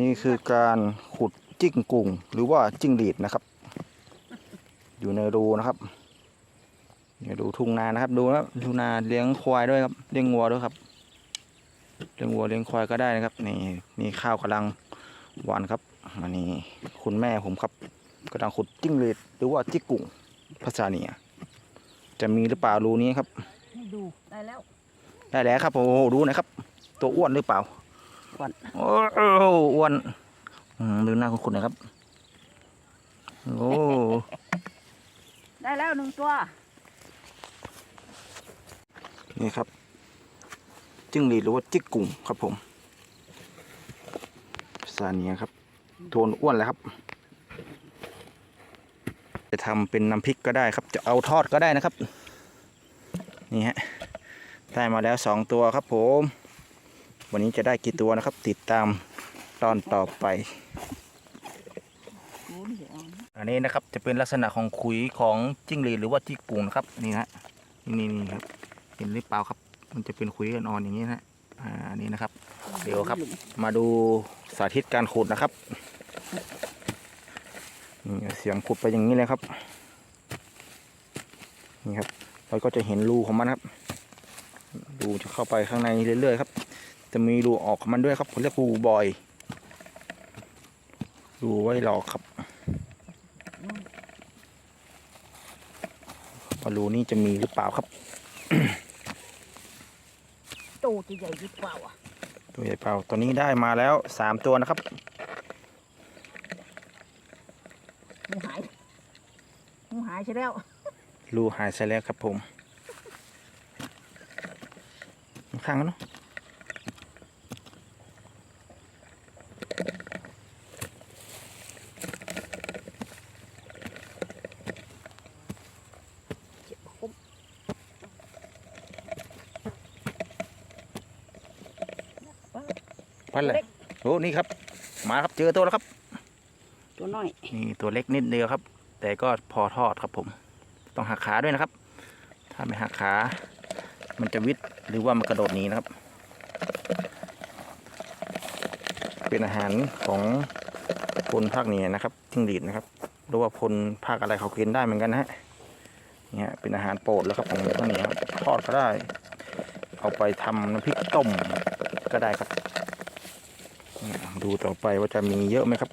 นี่คือการขุดจิ้งกุ่งหรือว่าจิ้งหรีดนะครับ อยู่ในรูนะครับเนี่ยดูทุ่งนานะครับ ดูนะทุ่งนาเลี้ยงควายด้วยครับเลี้ยงวัวด้วยครับเลี้ยงวัวเลี้ยงควายก็ได้นะครับ นี่นี่ข้าวกำลังหวานครับอันนี้คุณแม่ผมครับกำลังขุดจิ้งหรีดหรือว่าจิ้งกุ่งภาษาเหนี่ยจะมีหรือเปล่ารูนี้ครับให้ดูได้แล้วได้แล้วครับโอ้โหดูนะครับ ตัวอ้วนหรือเปล่า อ้วนโอ้โหอ้วนอืมดูหน้าคุณๆหนะครับ โอ้ได้แล้วหนึ่งตัว นี่ครับ จิ้งหรีดหรือว่าจิกกุ่งครับผมภาษาเหนี้ครับ โทนอ้วนแล้วครับ จะทำเป็นน้ำพริกก็ได้ครับ จะเอาทอดก็ได้นะครับ นี่ฮะ ได้มาแล้วสองตัวครับผม วันนี้จะได้กี่ตัวนะครับ ติดตามตอนต่อไป อันนี้นะครับจะเป็นลักษณะของขุยของจิ้งหรีดหรือว่าจิ้งกุ่งนะครับนี่ฮะนี่นี่ครับเห็นหรือเปล่าครับ มันจะเป็นขุยอ่อนๆอย่างนี้นะอ่าอันนี้นะครับ เดี๋ยวครับ มาดูสาธิตการขุดนะครับนี่เสียงขุดไปอย่างนี้เลยครับนี่ครับเราก็จะเห็นรูของมันครับรูจะเข้าไปข้างในเรื่อยๆครับ จะมีรูออกของมันด้วยครับผมเรียกรูบอยรูไว้หลอกครับว่ารูนี้จะมีหรือเปล่าครับตู้จะใหญ่ดีกว่าอะตัวใหญ่เปล่าตัวนี้ได้มาแล้วสามตัวนะครับหมูหายหมูหายใช่แล้วรูหายไปแล้วครับผมข้างๆกันเนาะ พันเลยโอ้นี่ครับ มาครับเจอตัวแล้วครับ ตัวน้อย นี่ตัวเล็กนิดเดียวครับ แต่ก็พอทอดครับผม ต้องหักขาด้วยนะครับ ถ้าไม่หักขา มันจะวิดหรือว่ามันกระโดดหนีนะครับ เป็นอาหารของคนภาคเหนือนะครับจิ้งหรีดนะครับหรือว่าคนภาคอะไรเขากินได้เหมือนกันนะฮะเนี่ยเป็นอาหารโปรดแล้วครับของภาคเหนือครับทอดก็ได้ เอาไปทำน้ำพริกต้มก็ได้ครับเนี่ย ดูต่อไปว่าจะมีเยอะไหมครับ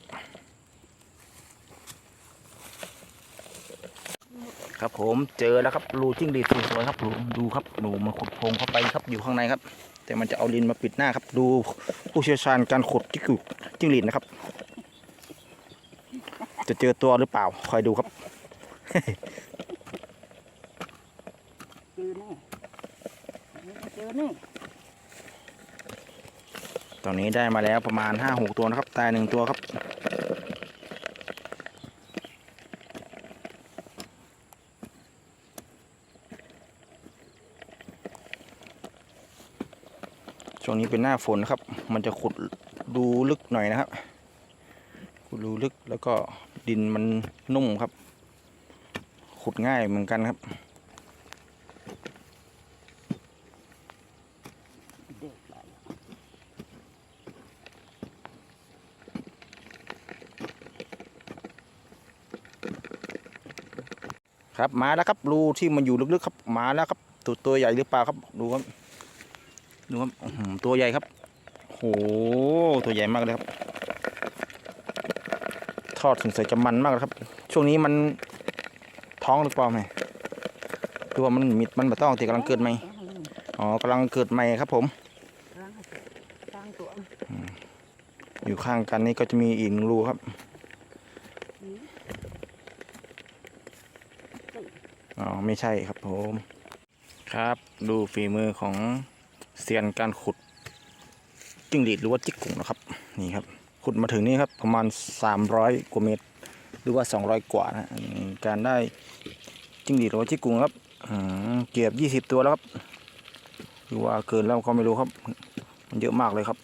ครับผมเจอแล้วครับรูจิ้งหรีดสวยๆครับดูครับหนูมันขุดโพรงเข้าไปครับอยู่ข้างในครับ แต่มันจะเอาลินมาปิดหน้าครับ ดูผู้เชี่ยวชาญการขุดจิ้งหรีดจิ้งหรีดนะครับ จะเจอตัวหรือเปล่าคอยดูครับเจอแน่เจอแน่ ตอนนี้ได้มาแล้วประมาณห้าหกตัวนะครับ ตายหนึ่งตัวครับ ช่วงนี้เป็นหน้าฝนนะครับ มันจะขุดดูลึกหน่อยนะครับ ขุดดูลึกแล้วก็ดินมันนุ่มครับ ขุดง่ายเหมือนกันครับ เด็กหลาย ครับมาแล้วครับรูที่มันอยู่ลึกๆครับมาแล้วครับตัวตัวใหญ่หรือเปล่าครับดูครับดูครับอื้อหือตัวใหญ่ครับโหตัวใหญ่มากเลยครับ ทอดสงสัยจะมันมากเลยครับ ช่วงนี้มันท้องหรือเปล่าไหมดูว่ามันมิดมันมาต้องตีกำลังเกิดไหมอ๋อกำลังเกิดใหม่ครับ ผมร่างให้เกิดสร้างตัวอยู่ข้างกันนี่ก็จะมีอีกหนึ่งรูครับอ๋อ ไม่ใช่ครับผมครับดูฝีมือของเซียนการขุดจิ้งหรีดหรือว่าจิกกุ่งนะครับนี่ครับขุดมาถึงนี่ครับประมาณ 300กว่าเมตร หรือว่า 200 กว่านะการได้จิ้งหรีดหรือว่าจิกกุ่งครับเกือบ20 ตัวแล้วครับหรือว่าเกินแล้วก็ไม่รู้ครับ มันเยอะมากเลยครับ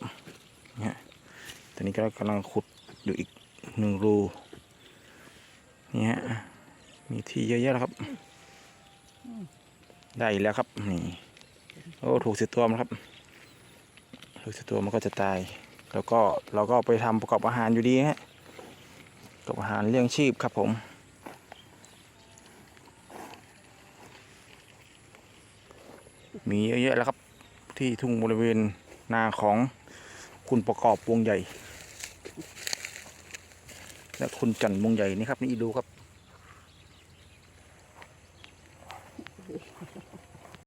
นี่ตอนนี้ก็กำลังขุดอยู่อีกหนึ่งรูนี่ฮะมีที่เยอะแยะแล้วครับ ได้อีกแล้วครับนี่โอ้ถูกสิตัวมันครับ ถูกสิตัวมันก็จะตาย แล้วก็เราก็ไปทำประกอบอาหารอยู่ดีฮะประกอบอาหารเลี้ยงชีพครับผมมีเยอะแยะแล้วครับ ที่ทุ่งบริเวณนาของคุณประกอบวงใหญ่ และคุณจันทร์วงใหญ่นี่ครับนี่ดูครับ Okay.